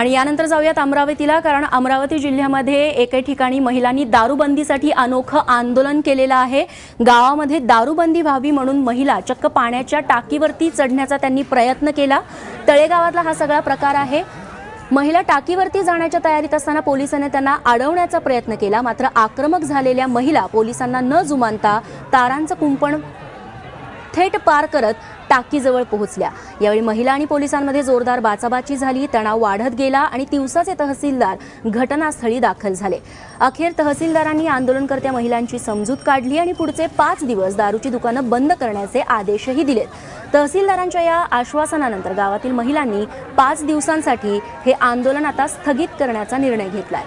आणि यानंतर जाऊयात अमरावतीला कारण अमरावती जिल्ह्यामध्ये एके ठिकाणी महिलांनी दारूबंदीसाठी अनोखं आंदोलन केलेलं आहे. गावामध्ये दारूबंदी व्हावी म्हणून महिला चक्क पाण्याच्या टाकीवरती चढण्याचा त्यांनी प्रयत्न केला. तळेगावातला हा सगळा प्रकार आहे. महिला टाकीवरती जाण्याच्या तयारीत असताना पोलिसांनी त्यांना अडवण्याचा प्रयत्न केला. मात्र आक्रमक झालेल्या महिला पोलिसांना न जुमानता तारांचं कुंपण थेट पार करत टाकीजवळ पोहोचल्या. यावेळी महिला आणि पोलिसांमध्ये जोरदार बाचाबाची झाली तणाव वाढत गेला आणि तिवसाचे तहसीलदार घटनास्थळी दाखल झाले. अखेर तहसीलदारांनी आंदोलनकर्त्या महिलांची समजूत काढली आणि पुढचे पाच दिवस दारूची दुकानं बंद करण्याचे आदेशही दिलेत. तहसीलदारांच्या या आश्वासनानंतर गावातील महिलांनी पाच दिवसांसाठी हे आंदोलन आता स्थगित करण्याचा निर्णय घेतलाय.